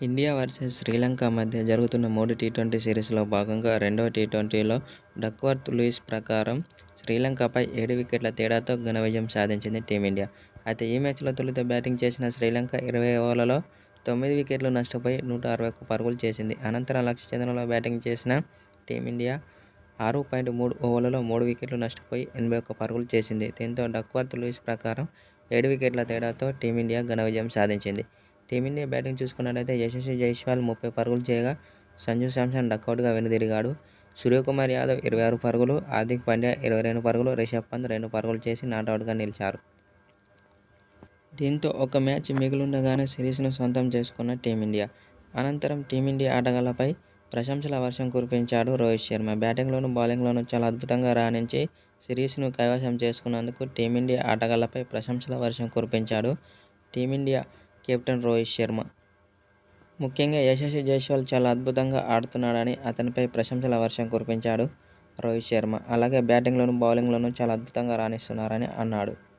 India versus Sri Lanka మధ్య జరుగుతున్న మూడు టీ-ట్వంటీ సిరీస్లో భాగంగా రెండవ టీ-ట్వంటీలో డక్వర్త్ లూయిస్ ప్రకారం శ్రీలంకపై ఏడు వికెట్ల తేడాతో ఘన విజయం సాధించింది టీమిండియా. అయితే ఈ మ్యాచ్లో తొలుత బ్యాటింగ్ చేసిన శ్రీలంక ఇరవై ఓవర్లలో తొమ్మిది వికెట్లు నష్టపోయి నూట అరవై ఒక్క పరుగులు చేసింది. అనంతరం లక్ష ఛేదనలో బ్యాటింగ్ చేసిన టీమిండియా ఆరు పాయింట్ మూడు ఓవర్లలో మూడు వికెట్లు నష్టపోయి ఎనభై ఒక్క పరుగులు చేసింది. దీంతో డక్వర్త్ లూయిస్ ప్రకారం ఏడు వికెట్ల తేడాతో టీమిండియా ఘన విజయం సాధించింది. టీమిండియా బ్యాటింగ్ చూసుకున్నట్లయితే యశస్వి జైస్వాల్ ముప్పై పరుగులు చేయగా సంజు శాంసన్ డకౌట్గా వెనుదిరిగాడు. సూర్యకుమార్ యాదవ్ ఇరవై ఆరు పరుగులు, హార్దిక్ పాండ్యా ఇరవై రెండు పరుగులు, రిషబ్ పంత్ రెండు పరుగులు చేసి నాటౌట్గా నిలిచారు. దీంతో ఒక మ్యాచ్ మిగిలిండగానే సిరీస్ను సొంతం చేసుకున్న టీమిండియా. అనంతరం టీమిండియా ఆటగాళ్ళపై ప్రశంసల వర్షం కురిపించాడు రోహిత్ శర్మ. బ్యాటింగ్లోనూ, బౌలింగ్లోనూ చాలా అద్భుతంగా రాణించి సిరీస్ను కైవసం చేసుకున్నందుకు టీమిండియా ఆటగాళ్ళపై ప్రశంసల వర్షం కురిపించాడు team india captain Rohit Sharma. ముఖ్యంగా యశస్వి జైస్వాల్ చాలా అద్భుతంగా ఆడుతున్నాడని అతనిపై ప్రశంసల వర్షం కురిపించాడు రోహిత్ శర్మ. అలాగే బ్యాటింగ్లోనూ, బౌలింగ్లోనూ చాలా అద్భుతంగా రాణిస్తున్నారని అన్నాడు.